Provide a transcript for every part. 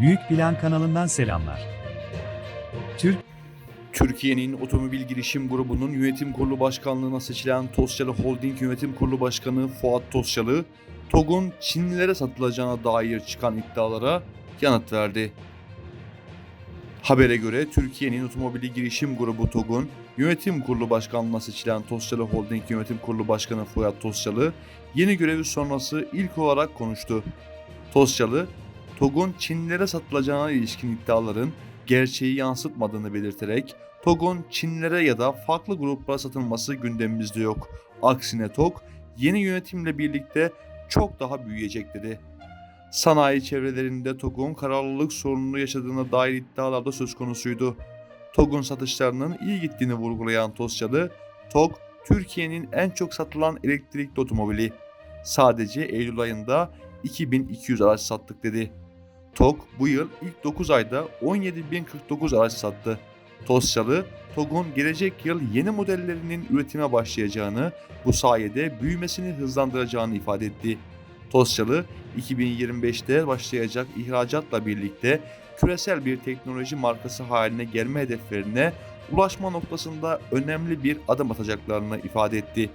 Büyük Plan kanalından selamlar. Türk Türkiye'nin otomobil girişim grubunun yönetim kurulu başkanlığına seçilen Tosyalı Holding Yönetim Kurulu Başkanı Fuat Tosyalı, TOG'un Çinlilere satılacağına dair çıkan iddialara yanıt verdi. Habere göre Türkiye'nin otomobili girişim grubu TOG'un yönetim kurulu başkanlığına seçilen Tosyalı Holding Yönetim Kurulu Başkanı Fuat Tosyalı, yeni görevi sonrası ilk olarak konuştu. Tosyalı, TOG'un Çinlilere satılacağına ilişkin iddiaların gerçeği yansıtmadığını belirterek TOG'un Çinlere ya da farklı gruplara satılması gündemimizde yok. Aksine TOG yeni yönetimle birlikte çok daha büyüyecek dedi. Sanayi çevrelerinde TOG'un kararlılık sorununu yaşadığına dair iddialar da söz konusuydu. TOG'un satışlarının iyi gittiğini vurgulayan Tosyalı, TOG Türkiye'nin en çok satılan elektrikli otomobili. Sadece Eylül ayında 2200 araç sattık dedi. TOG bu yıl ilk 9 ayda 17.049 araç sattı. Tosyalı, TOG'un gelecek yıl yeni modellerinin üretime başlayacağını, bu sayede büyümesini hızlandıracağını ifade etti. Tosyalı, 2025'te başlayacak ihracatla birlikte küresel bir teknoloji markası haline gelme hedeflerine ulaşma noktasında önemli bir adım atacaklarını ifade etti.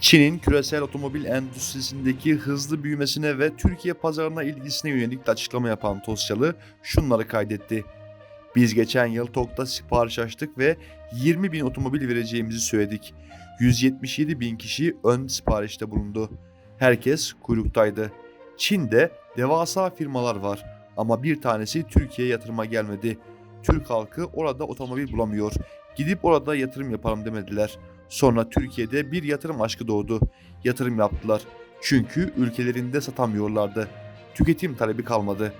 Çin'in küresel otomobil endüstrisindeki hızlı büyümesine ve Türkiye pazarına ilgisine yönelik de açıklama yapan Tosyalı şunları kaydetti. Biz geçen yıl TOG'da sipariş açtık ve 20 bin otomobil vereceğimizi söyledik. 177 bin kişi ön siparişte bulundu. Herkes kuyruktaydı. Çin'de devasa firmalar var ama bir tanesi Türkiye'ye yatırıma gelmedi. Türk halkı orada otomobil bulamıyor. Gidip orada yatırım yapalım demediler. Sonra Türkiye'de bir yatırım aşkı doğdu. Yatırım yaptılar. Çünkü ülkelerinde satamıyorlardı. Tüketim talebi kalmadı.